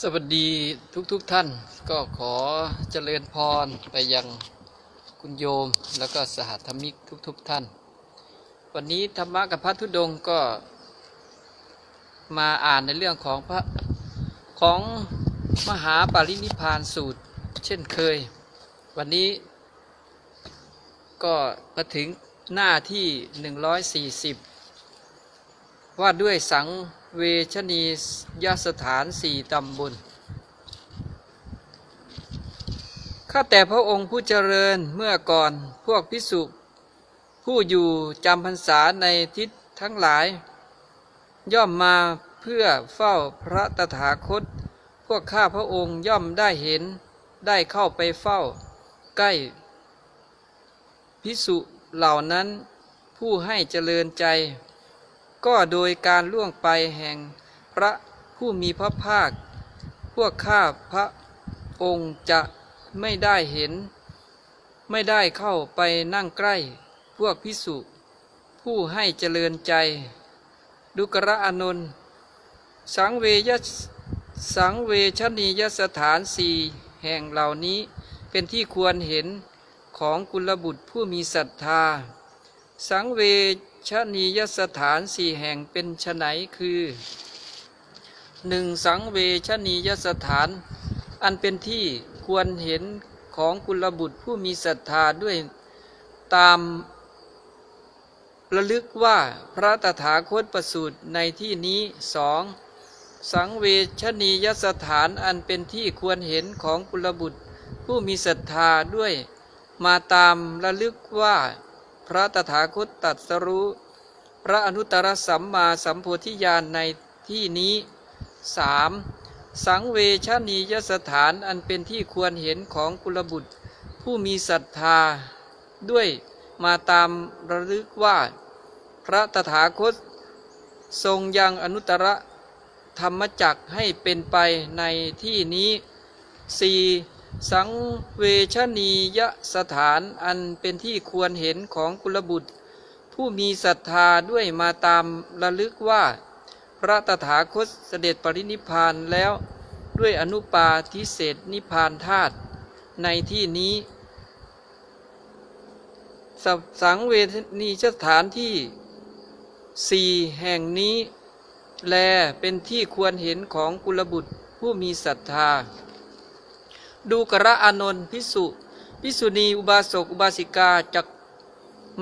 สวัสดีทุกๆทท่านก็ขอเจริญพรไปยังคุณโยมแล้วก็สหธรรมิกทุกๆทท่าน วันนี้ธรรมะกับพระธุดงค์ก็มาอ่านในเรื่องของพระของมหาปรินิพพานสูตรเช่นเคย วันนี้ก็มาถึงหน้าที่ 140 ว่าด้วยสังเวชนียสถานสี่ตำบล ข้าแต่พระองค์ผู้เจริญเมื่อก่อนพวกพิสุผู้อยู่จำพรรษาในทิศทั้งหลาย ย่อมมาเพื่อเฝ้าพระตถาคต พวกข้าพระองค์ย่อมได้เห็นได้เข้าไปเฝ้า ใกล้ พิสุเหล่านั้นผู้ให้เจริญใจ ก็โดยการล่วงไปแห่งพระผู้มีพระภาค พวกข้าพระองค์จะไม่ได้เห็น ไม่ได้เข้าไปนั่งใกล้ พวกพิสุผู้ให้เจริญใจ ดุกระอานนท์สังเวยยสังเวชนียสถานสี่แห่งเหล่านี้เป็นที่ควรเห็นของกุลบุตรผู้มีศรัทธา สังเว ชนียสถานสี่แห่งเป็นไฉนคือหนึ่งสังเวชนียสถาน อันเป็นที่ควรเห็นของกุลบุตรผู้มีศรัทธาด้วยตามระลึกว่าพระตถาคตประสูติในที่นี้สองสังเวชนียสถานอันเป็นที่ควรเห็นของกุลบุตรผู้มีศรัทธาด้วย มาตามระลึกว่า พระตถาคตตรัสรู้พระอนุตตรสัมมาสัมโพธิญาณในที่นี้สามสังเวชนียสถานอันเป็นที่ควรเห็นของกุลบุตร ผู้มีศรัทธา ด้วยมาตามระลึกว่า พระตถาคต ทรงยังอนุตตรธรรมจักให้เป็นไปในที่นี้สี่ สังเวชนียสถานอันเป็นที่ควรเห็นของกุลบุตร ผู้มีศรัทธาด้วยมาตามระลึกว่า พระตถาคตเสด็จปรินิพานแล้วด้วยอนุปาทิเศษนิพพานธาตุในที่นี้สสังเวชนียสถานที่สี่แห่งนี้ แลเป็นที่ควรเห็นของกุลบุตรผู้มีศรัทธา ดูกระอานนท์พิสุพิสุณีอุบาสกอุบาสิกาจัก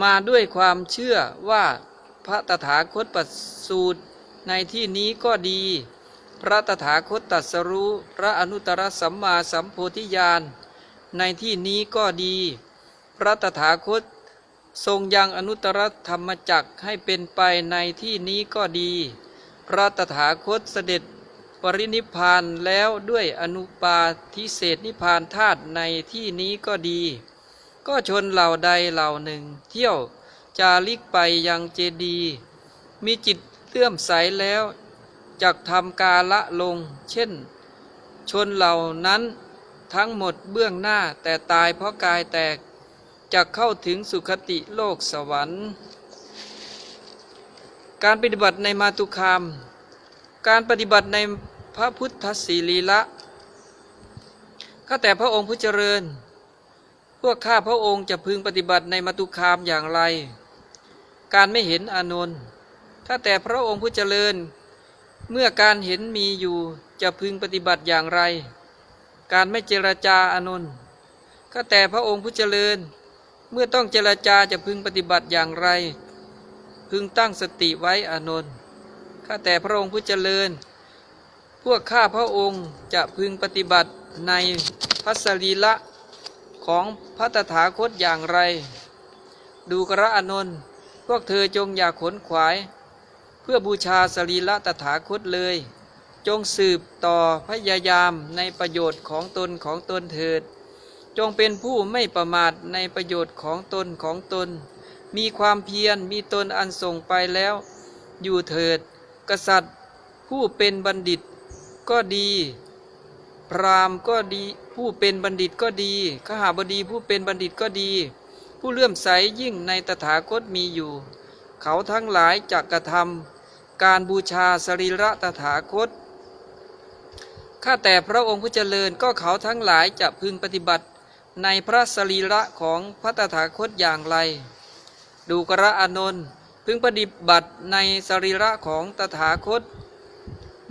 มาด้วยความเชื่อว่าพระตถาคตประสูตรในที่นี้ก็ดี พระตถาคตตรัสรู้พระอนุตตรสัมมาสัมโพธิญาณในที่นี้ก็ดี พระตถาคตทรงยังอนุตตรธรรมจักให้เป็นไปในที่นี้ก็ดี พระตถาคตเสด็จ ปรินิพานแล้วด้วยอนุปาทิเศษนิพานธาตุในที่นี้ก็ดี ก็ชนเหล่าใดเหล่าหนึ่ง เที่ยวจาริกไปยังเจดี มีจิตเลื่อมใสแล้วจักทำกาละลง เช่น ชนเหล่านั้นทั้งหมดเบื้องหน้าแต่ตายเพราะกายแตกจะเข้าถึงสุคติโลกสวรรค์ การปฏิบัติในมาตุคาม การปฏิบัติใน พระพุทธศีลีละข้าแต่พระองค์ผู้เจริญ พวกข้าพระองค์จะพึงปฏิบัติในมาตุคามอย่างไร การไม่เห็นอานนท์ข้าแต่พระองค์ผู้เจริญ เมื่อการเห็นมีอยู่จะพึงปฏิบัติอย่างไร การไม่เจรจาอานนท์ข้าแต่พระองค์ผู้เจริญ เมื่อต้องเจรจาจะพึงปฏิบัติอย่างไร พึงตั้งสติไว้อานนท์ข้าแต่พระองค์ผู้เจริญ พวกข้าพระองค์จะพึงปฏิบัติในพัสรีละของพระตถาคตอย่างไร ดูกระอนนท์พวกเธอจงอย่าขนขวาย เพื่อบูชาสรีละตถาคตเลย จงสืบต่อพยายามในประโยชน์ของตนของตนเถิด จงเป็นผู้ไม่ประมาทในประโยชน์ของตนของตน มีความเพียรมีตนอันส่งไปแล้ว อยู่เถิด กษัตริย์ ผู้เป็นบัณฑิต ก็ดี พรามก็ดีผู้เป็นบัณฑิตก็ดีขหาบดีผู้เป็นบัณฑิตก็ดี ผู้เลื่อมใสยิ่งในตถาคตมีอยู่ เขาทั้งหลายจักกระทำการบูชาสรีระตถาคตข้าแต่พระองค์ผู้เจริญก็เขาทั้งหลายจะพึงปฏิบัติในพระสรีระของพระตถาคตอย่างไร ดูกระอานนท์พึงปฏิบัติในสรีระของตถาคต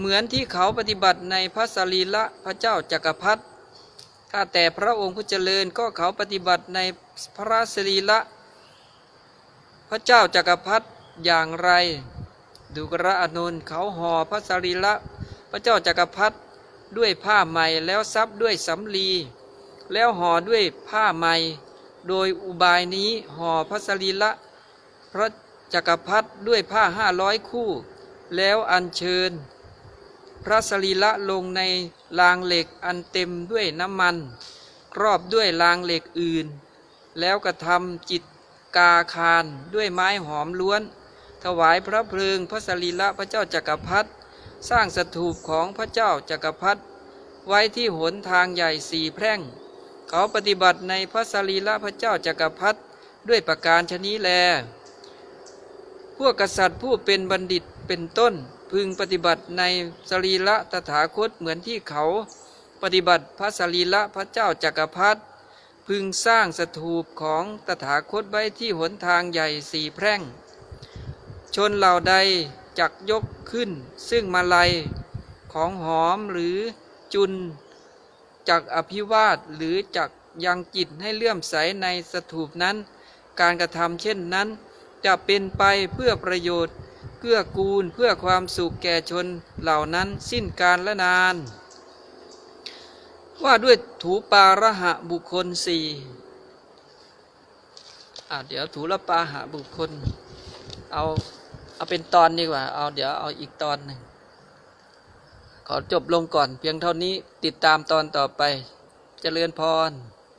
เหมือนที่เขาปฏิบัติในพระสรีระพระเจ้าจักรพรรดิข้าแต่พระองค์ผู้เจริญก็เขาปฏิบัติในพระสรีระพระเจ้าจักรพรรดิอย่างไรดูกระอานนเขาห่อพระสรีระพระเจ้าจักรพรรดิด้วยผ้าใหม่แล้วซับด้วยสำลี แล้วห่อด้วยผ้าใหม่ โดยอุบายนี้ห่อพระสรีระพระจักรพรรดิด้วยผ้าห้าร้อยคู่ แล้วอัญเชิญ พระสรีระลงในรางเหล็กอันเต็มด้วยน้ำมัน ครอบด้วยรางเหล็กอื่น แล้วกระทำจิตกาคารด้วยไม้หอมล้วน ถวายพระเพลิงพระสรีระพระเจ้าจักรพรรดิสร้างสถูปของพระเจ้าจักรพรรดิไว้ที่หนทางใหญ่สี่แพร่ง เขาปฏิบัติในพระสรีระพระเจ้าจักรพรรดิด้วยประการชนี้แล พวกกษัตริย์ผู้เป็นบัณฑิตเป็นต้น พึงปฏิบัติในสรีระตถาคตเหมือนที่เขาปฏิบัติพระสรีระพระเจ้าจักรพรรดิพึงสร้างสถูปของตถาคตไว้ที่หนทางใหญ่สี่แพร่ง ชนเหล่าใดจักยกขึ้น ซึ่งมาลัยของหอมหรือจุนจักอภิวาทหรือจักยังจิตให้เลื่อมใสในสถูปนั้น การกระทำเช่นนั้น จะเป็นไปเพื่อประโยชน์ เพื่อกูลเพื่อความสุขแก่ชนเหล่านั้นสิ้นการและนาน ว่าด้วยถูปาระหะบุคคลสี่อะเดี๋ยวถูละปาหะบุคคล เอาเอาเป็นตอนดีกว่า เอาเดี๋ยวเอาอีกตอนหนึ่งขอจบลงก่อนเพียงเท่านี้ติดตามตอนต่อไปเจริญพร